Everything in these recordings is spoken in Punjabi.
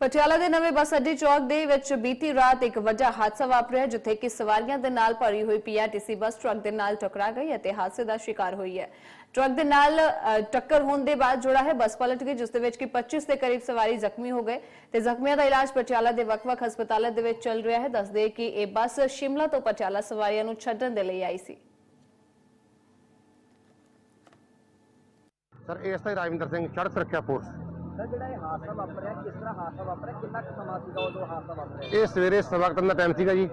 ਪਟਿਆਲਾ ਦੇ ਨਵੇਂ ਬੱਸ ਅੱਡੇ ਚੌਕ ਦੇ ਵਿੱਚ ਬੀਤੀ ਰਾਤ ਇੱਕ ਵੱਡਾ ਹਾਦਸਾ ਵਾਪਰਿਆ, ਜਿੱਥੇ ਕਿ ਸਵਾਰੀਆਂ ਦੇ ਨਾਲ ਭਰੀ ਹੋਈ ਪੀਆਰਟੀਸੀ ਬੱਸ ਟਰੱਕ ਦੇ ਨਾਲ ਟਕਰਾ ਗਈ ਅਤੇ ਹਾਦਸੇ ਦਾ ਸ਼ਿਕਾਰ ਹੋਈ ਹੈ। ਟਰੱਕ ਦੇ ਨਾਲ ਟੱਕਰ ਹੋਣ ਦੇ ਬਾਅਦ ਜੋੜਾ ਹੈ, ਬੱਸ ਪਲਟ ਗਈ, ਜਿਸ ਦੇ ਵਿੱਚ ਕਿ 25 ਦੇ ਕਰੀਬ ਸਵਾਰੀ ਜ਼ਖਮੀ ਹੋ ਗਏ ਤੇ ਜ਼ਖਮੀਆਂ ਦਾ ਇਲਾਜ ਪਟਿਆਲਾ ਦੇ ਵੱਖ-ਵੱਖ ਹਸਪਤਾਲਾਂ ਦੇ ਵਿੱਚ ਚੱਲ ਰਿਹਾ ਹੈ। ਦੱਸਦੇ ਕਿ ਇਹ ਬੱਸ ਸ਼ਿਮਲਾ ਤੋਂ ਪਟਿਆਲਾ ਸਵਾਰੀਆਂ ਨੂੰ ਛੱਡਣ ਦੇ ਲਈ ਆਈ ਸੀ। ਸਰ ਏਐਸਆਈ ਰਾਜਵਿੰਦਰ ਸਿੰਘ ਸੜਕ ਸੁਰੱਖਿਆ ਫੋਰਸ। ਸਰ ਜਿਹੜਾ ਇਹ ਹਾਦਸਾ ਵਾਪਰਿਆ ਕਿਸ ਤਰ੍ਹਾਂ ਹਾਦਸਾ ਵਾਪਰਿਆ ਕਿੰਨਾ ਕੁ ਸਮਾਂ ਸੀਗਾ ਉਦੋਂ ਹਾਦਸਾ ਵਾਪਰਿਆ? ਇਹ ਸਵੇਰੇ ਸਵਾ ਕੁ ਤਿੰਨ ਦਾ ਟਾਈਮ ਸੀਗਾ ਜੀ।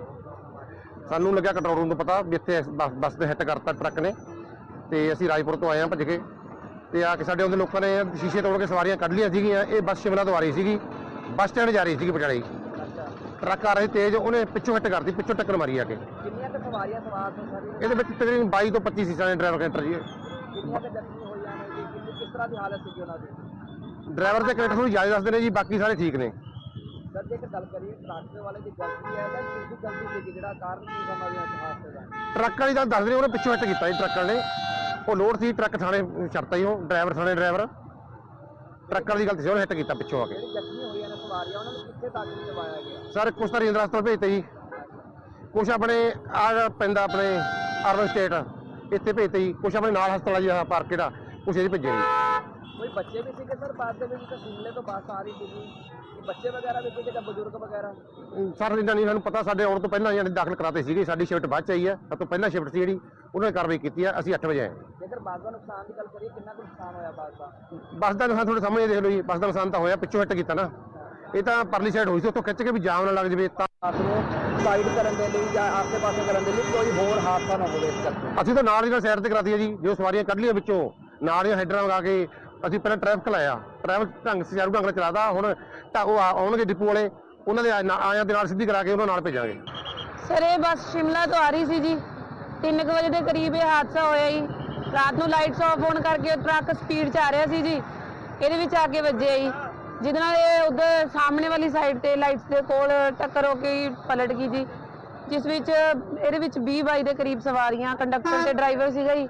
ਸਾਨੂੰ ਲੱਗਿਆ ਕੰਟਰੋਲ ਰੂਮ ਤੋਂ ਪਤਾ ਵੀ ਇੱਥੇ ਬੱਸ ਬੱਸ ਤੇ ਹਿੱਟ ਕਰਤਾ ਟਰੱਕ ਨੇ। ਤੇ ਅਸੀਂ ਰਾਜਪੁਰ ਤੋਂ ਆਏ ਹਾਂ ਭੱਜ ਕੇ। ਤੇ ਆ ਕੇ ਸਾਡੇ ਉਹਦੇ ਲੋਕਾਂ ਨੇ ਸ਼ੀਸ਼ੇ ਤੋੜ ਕੇ ਸਵਾਰੀਆਂ ਕੱਢ ਲਈਆਂ ਸੀਗੀਆਂ। ਇਹ ਬੱਸ ਸ਼ਿਮਲਾ ਤੋਂ ਆ ਰਹੀ ਸੀਗੀ। ਬੱਸ ਸਟੈਂਡ ਜਾ ਰਹੀ ਸੀਗੀ ਪਟਿਆਲੇ ਟਰੱਕ ਆ ਰਹੀ ਤੇਜ਼ ਉਹਨੇ ਪਿੱਛੋਂ ਹਿੱਟ ਕਰਤੀ ਪਿੱਛੋਂ ਟੱਕਰ ਮਾਰੀ ਆ ਕੇ। ਕਿੰਨੀਆਂ ਕੁ ਸਵਾਰੀਆਂ ਸਵਾਰ ਸੀ ਸਾਰੀ? ਇਹਦੇ ਵਿੱਚ ਤਕਰੀਬਨ 22 ਤੋਂ 25 ਸੀਟਾਂ ਨੇ ਡਰਾਈਵਰ ਕੈਂਟਰ ਜੀ ਕਿੰਨੀਆਂ ਕੁ ਜ਼ਖਮੀ ਹੋਈਆਂ ਨੇ ਜੀ? ਕਿੰਨੀ ਕਿਸ ਤਰ੍ਹਾਂ ਦੀ ਹਾਲਤ ਸੀਗੀ ਉਹਨਾਂ ਦੀ? ਡਰਾਈਵਰ ਤੇ ਕੈਂਟਰ ਨੂੰ ਜ਼ਿਆਦਾ ਦੱਸਦੇ ਨੇ ਜੀ ਬਾਕੀ ਸਾਰੇ ਠੀਕ ਨੇ। ਸਰ ਜੇਕਰ ਗੱਲ ਕਰੀਏ ਟਰੱਕ ਵਾਲੇ ਦੀ ਗਲਤੀ ਹੈ ਜਾਂ ਕਿਸ ਦੀ ਗਲਤੀ ਸੀਗੀ? ਜਿਹੜਾ ਕਾਰਨ ਕੀ ਇਸ ਹਾਦਸੇ ਦਾ? ਟਰੱਕ ਵਾਲੀ ਤਾਂ ਦੱਸਦੇ ਨੇ ਉਹਨੇ ਪਿੱਛੋਂ ਹਿੱਟ ਕੀਤਾ ਜੀ ਟਰੱਕ ਵਾਲੇ ਨੇ। ਉਹ ਲੋਡ ਸੀ ਟਰੱਕ ਥਾਣੇ ਛੱਡਤਾ ਜੀ ਉਹ ਡਰਾਈਵਰ ਥਾਣੇ ਡਰਾਈਵਰ। ਟਰੱਕ ਵਾਲੀ ਦੀ ਗਲਤੀ ਸੀ ਉਹਨੇ ਹਿੱਟ ਕੀਤਾ ਪਿੱਛੋਂ ਆ ਕੇ। ਜਿਹੜੀ ਜ਼ਖਮੀ ਹੋਈਆਂ ਨੇ ਸਵਾਰੀਆਂ ਉਹਨਾਂ ਨੂੰ ਕਿੱਥੇ ਦਾਖਲ ਕਰਵਾਇਆ ਗਿਆ? ਸਰ ਕੁਛ ਤਾਂ ਰਜਿੰਦਰ ਹਸਪਤਾਲ ਭੇਜਤੇ ਜੀ। ਕੁਛ ਆਪਣੇ ਆ ਪੈਂਦਾ ਆਪਣੇ ਅਰਬਨ ਸਟੇਟ ਇੱਥੇ ਭੇਜਤੇ ਜੀ। ਕੁਛ ਆਪਣੇ ਨਾਲ ਹਸਪਤਾਲ ਆ ਜੀ ਪਾਰਕੇ ਦਾ ਕੁਛ ਇਹਦੇ ਭੇਜੇ ਜੀ। ਕੋਈ ਬੱਚੇ ਵੀ ਸੀਗੇ ਸਰ ਬੱਸ ਦੇ ਵਿੱਚ ਤਾਂ ਸ਼ਿਮਲੇ ਤੋਂ ਬੱਸ ਆ ਰਹੀ ਸੀਗੀ। ਬੱਚੇ ਵਗੈਰਾ ਵੀ ਸੀਗੇ ਜਾਂ ਬਜ਼ੁਰਗ ਵਗੈਰਾ? ਸਰ ਇੰਨਾ ਨਹੀਂ ਸਾਨੂੰ ਪਤਾ ਸਾਡੇ ਆਉਣ ਤੋਂ ਪਹਿਲਾਂ ਜਿਹੜੇ ਦਾਖਲ ਕਰਾਤੇ ਸੀਗੇ ਸਾਡੀ ਸ਼ਿਫਟ ਬਾਅਦ ਚ ਆਈ ਹੈ ਸਭ ਤੋਂ ਪਹਿਲਾਂ ਸ਼ਿਫਟ ਸੀ ਜਿਹੜੀ ਉਹਨਾਂ ਨੇ ਕਾਰਵਾਈ ਕੀਤੀ ਹੈ ਅਸੀਂ 8 ਵਜੇ ਆਏ। ਜੇਕਰ ਬੱਸ ਦਾ ਨੁਕਸਾਨ ਦੀ ਗੱਲ ਕਰੀਏ ਕਿੰਨਾ ਕੁ ਨੁਕਸਾਨ ਹੋਇਆ ਬੱਸ ਦਾ? ਬੱਸ ਦਾ ਨੁਕਸਾਨ ਤੁਹਾਡੇ ਸਾਹਮਣੇ ਦੇਖ ਲਓ ਜੀ ਬੱਸ ਦਾ ਨੁਕਸਾਨ ਤਾਂ ਹੋਇਆ ਪਿੱਛੋਂ ਹਿੱਟ ਕੀਤਾ ਨਾ। ਇਹ ਤਾਂ ਪਰਲੀ ਸਾਈਡ ਹੋਈ ਸੀ ਉੱਥੋਂ ਖਿੱਚ ਕੇ ਵੀ ਜਾਮ ਨਾ ਲੱਗ ਜਵੇ ਤਾਂ ਨੂੰ ਸਾਈਡ ਕਰਨ ਦੇ ਲਈ ਜਾਂ ਆਸੇ ਪਾਸੇ ਕਰਨ ਦੇ ਲਈ ਕੋਈ ਹੋਰ ਹਾਦਸਾ ਨਾ ਹੋਵੇ ਇਸ ਕਰਕੇ ਅਸੀਂ ਤਾਂ ਨਾਲ ਹੀ ਨਾਲ ਸਾਈਡ ਤੇ ਕਰਾਤੀ ਹੈ ਜੀ ਜੋ ਸਵਾਰੀਆਂ ਕੱਢ ਲਈਆਂ ਵਿੱਚੋਂ ਨਾਲ ਹੀ ਹੈਡਰਾਂ ਲਗਾ ਕੇ ਅਸੀਂ ਪਹਿਲਾਂ ਟ੍ਰੈਫਿਕ ਲਾਇਆ। ਟ੍ਰੈਫਿਕ ਢੰਗ ਸੁਚਾਰੂ ਢੰਗ ਨਾਲ ਚਲਾਦਾ ਹੁਣ ਤਾਂ ਉਹ ਆ- ਆਉਣਗੇ ਡਿਪੂ ਵਾਲੇ ਉਹਨਾਂ ਦੇ ਆ- ਨਾ- ਆਇਆਂ ਦੇ ਨਾਲ ਸਿੱਧੀ ਕਰਾ ਕੇ ਉਹਨਾਂ ਨਾਲ ਭੇਜਾਂਗੇ। ਸਰ ਇਹ ਬੱਸ ਸ਼ਿਮਲਾ ਤੋਂ ਆ ਰਹੀ ਸੀ ਜੀ। 3 ਵਜੇ ਦੇ ਕਰੀਬ ਇਹ ਹਾਦਸਾ ਹੋਇਆ ਜੀ। ਰਾਤ ਨੂੰ ਲਾਈਟਸ ਆਫ ਹੋਣ ਕਰਕੇ ਟਰੱਕ ਸਪੀਡ 'ਚ ਆ ਰਿਹਾ ਸੀ ਜੀ। ਇਹਦੇ ਵਿੱਚ ਆ ਕੇ ਵੱਜਿਆ ਜੀ। ਜਿਹਦੇ ਨਾਲ ਇਹ ਉਧਰ ਸਾਹਮਣੇ ਵਾਲੀ ਸਾਈਡ ਤੇ ਲਾਈਟਸ ਦੇ ਕੋਲ ਟੱਕਰ ਹੋ ਕੇ ਹੀ ਪਲਟ ਗਈ ਜੀ। ਜਿਸ ਵਿੱਚ ਇਹਦੇ ਵਿੱਚ 20 22 ਦੇ ਕਰੀਬ ਸਵਾਰੀਆਂ ਕੰਡਕਟਰ ਤੇ ਡਰਾਈਵਰ ਸੀਗਾ ਜੀ।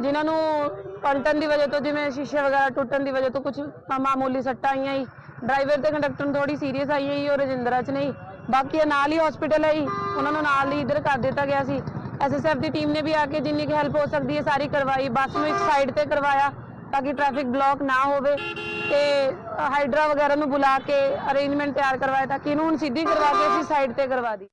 ਜਿਨ੍ਹਾਂ ਨੂੰ ਪਲਟਣ ਦੀ ਵਜ੍ਹਾ ਤੋਂ ਜਿਵੇਂ ਸ਼ੀਸ਼ੇ ਵਗੈਰਾ ਟੁੱਟਣ ਦੀ ਵਜ੍ਹਾ ਤੋਂ ਕੁਝ ਮਾਮੂਲੀ ਸੱਟਾਂ ਆਈਆਂ ਜੀ। ਡਰਾਈਵਰ ਤੇ ਕੰਡਕਟਰ ਨੂੰ ਥੋੜੀ ਸੀਰੀਅਸ ਆਈ ਹੈ ਔਰ ਰਜਿੰਦਰਾ ਚ ਨਹੀਂ ਬਾਕੀ ਨਾਲ ਹੀ ਹਸਪੀਟਲ ਹੈ ਉਹਨਾਂ ਨੂੰ ਨਾਲ ਹੀ ਇਧਰ ਕਰ ਦਿੱਤਾ ਗਿਆ ਸੀ। ਐਸਐਸਐਫ ਦੀ ਟੀਮ ਨੇ ਵੀ ਆ ਕੇ ਜਿੰਨੀ ਕੁ ਹੈਲਪ ਹੋ ਸਕਦੀ ਹੈ, ਸਾਰੀ ਕਰਵਾਈ। ਬੱਸ ਨੂੰ ਇੱਕ ਸਾਈਡ ਤੇ ਕਰਵਾਇਆ ਤਾਂ ਕਿ ਟ੍ਰੈਫਿਕ ਬਲੌਕ ਨਾ ਹੋਵੇ। ਤੇ ਹਾਈਡਰਾ ਵਗੈਰਾ ਨੂੰ ਬੁਲਾ ਕੇ ਅਰੇਂਜਮੈਂਟ ਤਿਆਰ ਕਰਵਾਇਆ ਤਾਂ ਕਿ ਇਹਨੂੰ ਹੁਣ ਸਿੱਧੀ ਕਰਵਾ ਕੇ ਅਸੀਂ ਸਾਈਡ ਤੇ ਕਰਵਾ ਦੀ